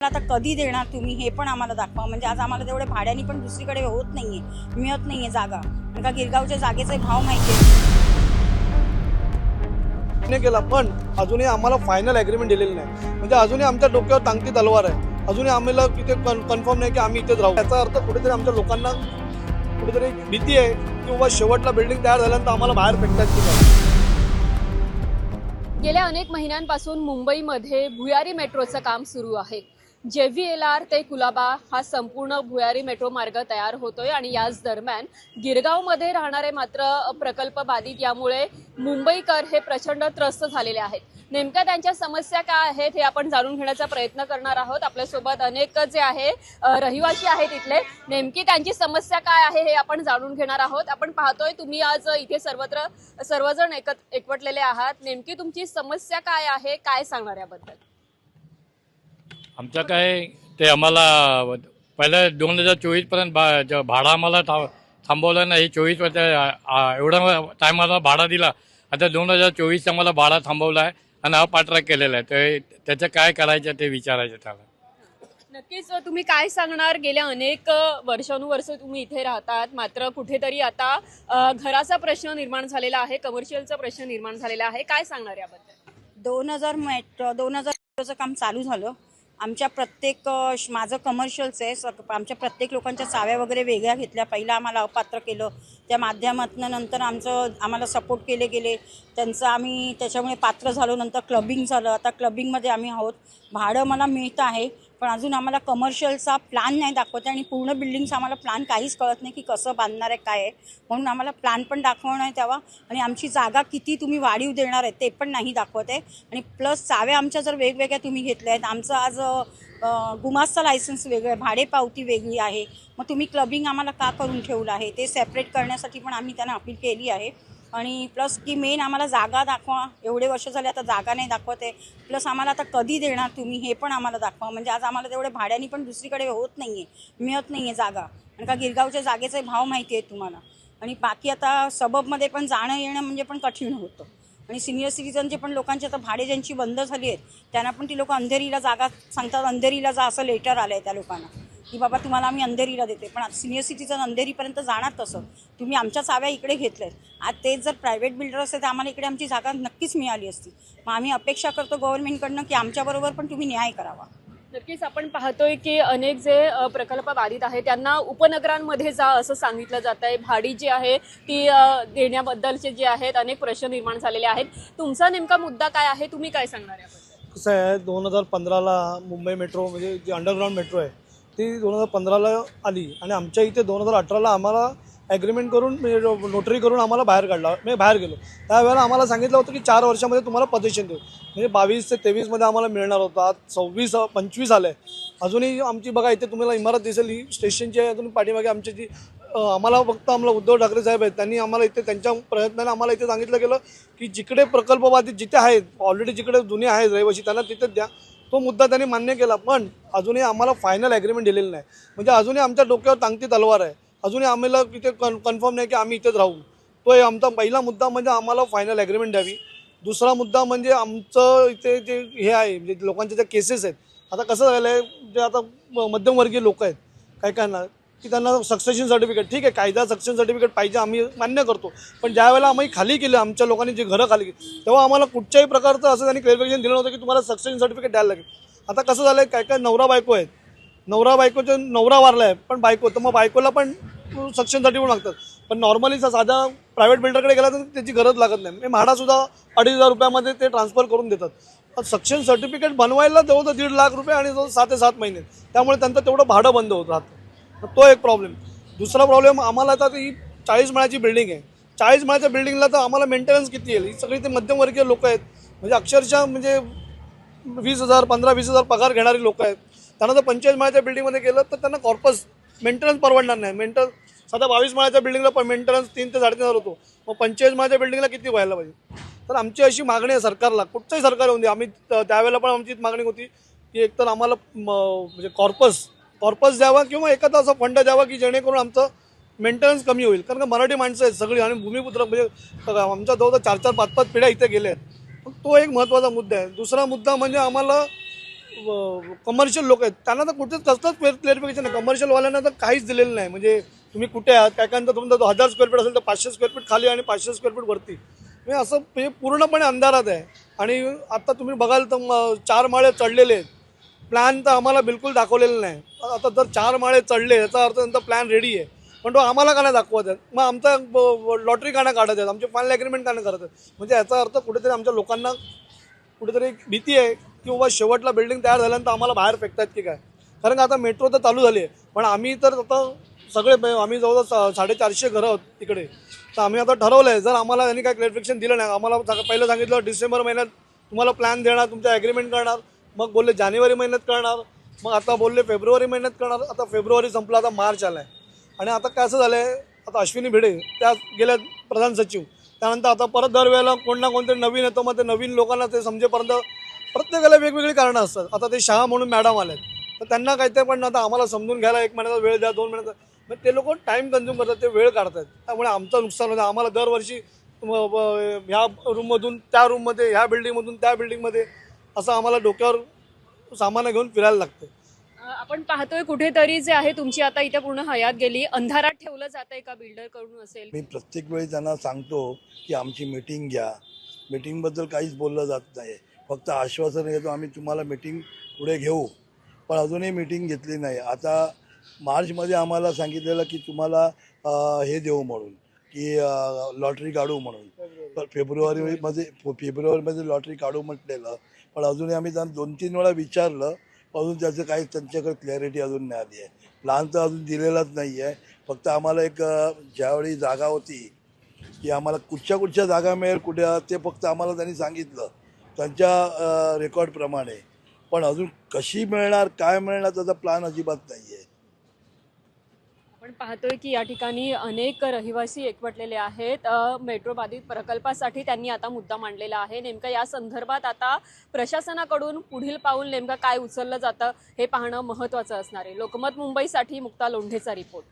आता कधी देणार तुम्ही हे पण आम्हाला दाखवा. म्हणजे आज आम्हाला तेवढे भाड्याने पण दुसरीकडे होत नाहीये. मिळत नाहीये जागा. कारण का गिरगावच्या जागेचे भाव माहिती आहे. नाही केला पण अजूनही आम्हाला फायनल ॲग्रीमेंट दिलेली नाही. म्हणजे अजूनही आमच्या डोक्यावर टांगती तलवार आहे. अजूनही आम्हाला तिथे कन्फर्म नाही की आम्ही इथेच राहू. याचा अर्थ कुठेतरी आमच्या लोकांना कुठेतरी एक भीती आहे की बाबा शेवटला बिल्डिंग तयार झाल्यानंतर आम्हाला बाहेर फेकतात की गेल्या अनेक महिन्यांपासून मुंबईमध्ये भुयारी मेट्रोचं काम सुरू आहे. जे व्ही एल आर ते कुलाबा हा संपूर्ण भुयारी मेट्रो मार्ग तयार होतोय आणि याच दरम्यान गिरगावमध्ये राहणारे मात्र प्रकल्प बाधित यामुळे मुंबईकर हे प्रचंड त्रस्त झालेले आहेत. नेमक्या त्यांच्या समस्या काय आहेत हे आपण जाणून घेण्याचा प्रयत्न करणार आहोत. आपल्यासोबत अनेक जे आहे रहिवासी आहेत इथले. नेमकी त्यांची समस्या काय आहे हे आपण जाणून घेणार आहोत. आपण पाहतोय तुम्ही आज इथे सर्वत्र सर्वजण एकत एकवटलेले आहात. नेमकी तुमची समस्या काय आहे काय सांगणार याबद्दल? आमचं काय ते आम्हाला पहिलं दोन हजार चोवीसपर्यंत ज- भाडं आम्हाला था थांबवलं नाही. चोवीस वर्ष एवढा टाईम आम्हाला भाडा दिला. आता दोन हजार चोवीस आम्हाला भाडा थांबवला आहे आणि अपात्र केलेला आहे. तर त्याचं काय करायचं ते विचारायचं त्याला. नक्कीच तुम्ही काय सांगणार? गेल्या अनेक वर्षानुवर्ष तुम्ही इथे राहतात. मात्र कुठेतरी आता घराचा प्रश्न निर्माण झालेला आहे कमर्शियलचा प्रश्न निर्माण झालेला आहे. काय सांगणार याबद्दल? दोन हजार मेट्रो दोन हजार मेट्रोचं काम चालू झालं. आमच्या प्रत्येक श- माझं कमर्शियलचं आहे सग- आमच्या प्रत्येक लोकांच्या चाव्या वगैरे वेगळ्या घेतल्या. पहिला आम्हाला अपात्र केलं. त्या माध्यमातनं नंतर आमचं आम्हाला सपोर्ट केले गेले. त्यांचं आम्ही त्याच्यामुळे पात्र झालो. नंतर क्लबिंग झालं. आता क्लबिंगमध्ये आम्ही आहोत. भाडं मला मिळतं आहे. पण अजून आम्हाला कमर्शियलचा प्लॅन नाही दाखवत आहे आणि पूर्ण बिल्डिंगचा आम्हाला प्लॅन काहीच कळत नाही की कसं बांधणार आहे काय आहे. म्हणून आम्हाला प्लॅन पण दाखवणं आहे तेव्हा. आणि आमची जागा किती तुम्ही वाढीव देणार आहे ते पण नाही दाखवत आहे. आणि प्लस चाव्या आमच्या जर वेगवेगळ्या तुम्ही घेतल्या आहेत आमचं आज गुमास्ता लायसन्स वेगळं आहे भाडेपावती वेगळी आहे. मग तुम्ही क्लबिंग आम्हाला का करून ठेवलं आहे? ते सेपरेट करण्यासाठी पण आम्ही त्यांना अपील केली आहे. आणि प्लस की मेन आम्हाला जागा दाखवा. एवढे वर्ष झाले आता जागा नाही दाखवत. आहे प्लस आम्हाला आता कधी देणार तुम्ही हे पण आम्हाला दाखवा. म्हणजे आज आम्हाला तेवढे भाड्याने पण दुसरीकडे होत नाही आहे मिळत नाही आहे जागा. कारण का गिरगावच्या जागेचे भाव माहिती आहेत तुम्हाला. आणि बाकी आता सबबमध्ये पण जाणं येणं म्हणजे पण कठीण होतं. आणि सिनियर सिटीजनचे पण लोकांचे आता भाडे ज्यांची बंद झाली आहेत त्यांना पण ती लोक अंधेरीला जागा सांगतात. अंधेरीला जा असं लेटर आलं आहे त्या लोकांना. की बाबा तुम्हाला आम्ही अंधेरीला देते पण सिनियर सिटीजन अंधेरीपर्यंत जाणार कसं? तुम्ही आमच्या चाव्या इकडे घेतल्यात आज तेच जर प्रायव्हेट बिल्डर असते तर आम्हाला इकडे आमची जागा नक्कीच मिळाली असती. मग आम्ही अपेक्षा करतो गव्हर्नमेंटकडनं की आमच्याबरोबर पण तुम्ही न्याय करावा. नक्कीच आपण पाहतोय की अनेक जे प्रकल्प बाधित आहेत त्यांना उपनगरांमध्ये जा असं सांगितलं जात आहे भाडी जी आहे ती देण्याबद्दलचे जे आहेत अनेक प्रश्न निर्माण झालेले आहेत. तुमचा नेमका मुद्दा काय आहे? तुम्ही काय सांगणार याबद्दल? कसं आहे दोन हजार पंधराला मुंबई मेट्रो म्हणजे जी अंडरग्राऊंड मेट्रो आहे ती दोन हजार पंधराला आली आणि आमच्या इथे दोन हजार अठराला आम्हाला ॲग्रीमेंट करून म्हणजे नोटरी करून आम्हाला बाहेर काढला. म्हणजे बाहेर गेलो. त्यावेळेला आम्हाला सांगितलं होतं की चार वर्षामध्ये तुम्हाला पजेशन देऊ. म्हणजे बावीस ते तेवीसमध्ये आम्हाला मिळणार होतं. आज सव्वीस पंचवीस आलं आहे अजूनही आमची बघा इथे तुम्हाला इमारत दिसेल. ही स्टेशनची आहे. अजून पाठीमागे आमची जी आम्हाला फक्त आम्हाला उद्धव ठाकरे साहेब आहेत. त्यांनी आम्हाला इथे त्यांच्या प्रयत्नाने आम्हाला इथे सांगितलं गेलं की जिकडे प्रकल्पवादी जिथे आहेत ऑलरेडी जिकडे जुने आहेत रहिवासी त्यांना तिथे द्या. तो मुद्दा त्यांनी मान्य केला पण अजूनही आम्हाला फायनल ॲग्रीमेंट दिलेलं नाही. म्हणजे अजूनही आमच्या डोक्यावर तांगती तलवार आहे. अजूनही आम्हाला तिथे कन कन्फर्म नाही की आम्ही इथेच राहू. तो हे आमचा पहिला मुद्दा म्हणजे आम्हाला फायनल ॲग्रीमेंट द्यावी. दुसरा मुद्दा म्हणजे आमचं इथे जे हे आहे म्हणजे लोकांच्या ज्या केसेस आहेत आता कसं झालं आहे जे आता मध्यमवर्गीय लोक आहेत काय काय की त्यांना सक्सेशन सर्टिफिकेट ठीक आहे कायदा सक्सेशन सर्टिफिकेट पाहिजे आम्ही मान्य करतो. पण ज्या वेळेला आम्ही खाली केलं आमच्या लोकांनी जी घरं खाली केली तेव्हा आम्हाला कुठच्याही प्रकारचं असं त्यांनी क्लेरिफिकेशन दिलं नव्हतं की तुम्हाला सक्सेशन सर्टिफिकेट द्यायला लागेल. आता कसं झालं आहे काय काय नवरा बायको आहेत. नवरा बायकोचे नवरा वारला आहे पण बायको तर मग बायकोला पण सक्सेशन सर्टिफिकेट लागतात पण नॉर्मली साधा प्रायव्हेट बिल्डरकडे गेला तर त्याची गरज लागत नाही. मी म्हाडासुद्धा अडीच हजार रुपयामध्ये ते ट्रान्सफर करून देतात. सक्सेशन सर्टिफिकेट बनवायला तेवढं तर दीड लाख रुपये आणि जवळ सात ते सात महिने. त्यामुळे त्यांचं तेवढं भाडं बंद होत राहतं. तो एक प्रॉब्लेम दुसरा प्रॉब्लेम आम्हाला आता ही चाळीस माळ्याची बिल्डिंग आहे. चाळीस माळ्याच्या बिल्डिंगला तर आम्हाला मेंटेनन्स किती येईल? ही सगळी ते मध्यमवर्गीय लोक आहेत. म्हणजे अक्षरशः म्हणजे वीस हजार पंधरा वीस हजार पगार घेणारी लोक आहेत. त्यांना जर पंचेचाळीस माळ्याच्या बिल्डिंगमध्ये गेलं तर त्यांना कॉर्पस मेंटेनन्स परवडणार नाही. मेंटेन साधा बावीस माळ्याच्या बिल्डिंगला पण मेंटेनन्स तीन ते साडेतीन हजार होतो. मग पंचेचाळीस माळ्याच्या बिल्डिंगला किती व्हायला पाहिजे? तर आमची अशी मागणी आहे सरकारला. कुठचंही सरकार येऊन दे. आम्ही त्यावेळेला पण आमची मागणी होती की एकतर आम्हाला म्हणजे कॉर्पस कॉर्पस द्यावा किंवा एखादा असा फंड द्यावा की जेणेकरून आमचं मेंटेनन्स कमी होईल. कारण का मराठी माणसं आहेत सगळी आणि भूमिपुत्र म्हणजे आमच्या जवळ चार चार पाच पाच पिढ्या इथे गेल्या आहेत. मग तो एक महत्त्वाचा मुद्दा आहे. दुसरा मुद्दा म्हणजे आम्हाला कमर्शियल लोक आहेत. त्यांना तर कुठेच कसलंच क्लिअरिफिकेशन नाही. कमर्शियलवाल्यांना तर काहीच दिलेलं नाही. म्हणजे तुम्ही कुठे आहात काय काय तुमचा हजार स्क्वेअर फीट असेल तर पाचशे स्क्वेअर फीट खाली आणि पाचशे स्क्वेअर फीट वरती. म्हणजे असं हे पूर्णपणे अंधारात आहे. आणि आता तुम्ही बघाल तर चार माळे चढलेले आहेत. प्लॅन तर आम्हाला बिलकुल दाखवलेला नाही. आता जर चार माळे चढले याचा अर्थ त्यांचा प्लॅन रेडी आहे. पण तो आम्हाला का नाही दाखवत आहेत? मग आमचा लॉटरी काना काढत आहेत. आमचे फायनल ॲग्रीमेंट का नाही करत आहेत? म्हणजे याचा अर्थ कुठेतरी आमच्या लोकांना कुठेतरी भीती आहे की बाबा शेवटला बिल्डिंग तयार झाल्यानंतर आम्हाला बाहेर फेकतात की काय? कारण का आता मेट्रो तर चालू झाली आहे. पण आम्ही तर आता सगळे आम्ही जवळजवळ सा- साडेचारशे घरं आहोत तिकडे. तर आम्ही आता ठरवलं आहे जर आम्हाला त्यांनी काय क्लॅरिफिकेशन दिलं नाही आम्हाला पहिलं सांगितलं डिसेंबर महिन्यात तुम्हाला प्लॅन देणार तुमच्या ॲग्रीमेंट करणार मग बोलले जानेवारी महिन्यात करणार मग आता बोलले फेब्रुवारी महिन्यात करणार आता फेब्रुवारी संपला आता मार्च आला आहे आणि आता काय असं झालं आहे आता अश्विनी भिडे त्या गेल्या प्रधान सचिव. त्यानंतर आता परत दरवेळेला कोण ना कोणतरी नवीन येतं मग ते नवीन लोकांना ते समजेपर्यंत प्रत्येकाला वेगवेगळी कारणं असतात. आता ते शहा म्हणून मॅडम आले तर त्यांना काहीतरी पण आता आम्हाला समजून घ्यायला एक महिन्याचा वेळ द्या दोन महिन्याचा. मग ते लोक टाईम कन्झ्युम करतात ते वेळ काढतात. त्यामुळे आमचं नुकसान होतं. आम्हाला दरवर्षी ह्या रूममधून त्या रूममध्ये ह्या बिल्डिंगमधून त्या बिल्डिंगमध्ये असं आम्हाला डोक्यावर सामानं घेऊन फिरायला लागतं आपण पाहतोय कुठेतरी जे आहे तुमची आता इथे पूर्ण हयात गेली. अंधारात ठेवलं जात आहे का बिल्डरकडून असेल? मी प्रत्येक वेळी त्यांना सांगतो की आमची मीटिंग घ्या. मीटिंगबद्दल काहीच बोललं जात नाही. फक्त आश्वासन घेतो आम्ही तुम्हाला मीटिंग पुढे घेऊ. पण अजूनही मीटिंग घेतली नाही. आता मार्चमध्ये आम्हाला सांगितलेलं की तुम्हाला हे देऊ म्हणून की लॉटरी काढू म्हणून. तर फेब्रुवारीमध्ये फेब्रुवारीमध्ये लॉटरी काढू म्हटलेलं पण अजूनही आम्ही त्यांना दोन तीन वेळा विचारलं पण अजून त्याचं काही त्यांच्याकडे क्लॅरिटी अजून नाही आली आहे. प्लान तर अजून दिलेलाच नाही आहे. फक्त आम्हाला एक ज्यावेळी जागा होती की आम्हाला कुठच्या कुठच्या जागा मिळेल कुठे ते फक्त आम्हाला त्यांनी सांगितलं. त्यांच्या रेकॉर्डप्रमाणे पण अजून कशी मिळणार काय मिळणार त्याचा प्लान अजिबात नाही आहे आपण पाहतोय की या ठिकाणी अनेक रहिवासी एकवटलेले आहेत. मेट्रो बाधित प्रकल्पासाठी त्यांनी आता मुद्दा मांडलेला आहे. नेमकं या संदर्भात आता प्रशासनाकडून पुढील पाऊल नेमकं काय उचललं जातं हे पाहणं महत्त्वाचं असणार आहे. लोकमत मुंबईसाठी मुक्ता लोंढेचा रिपोर्ट.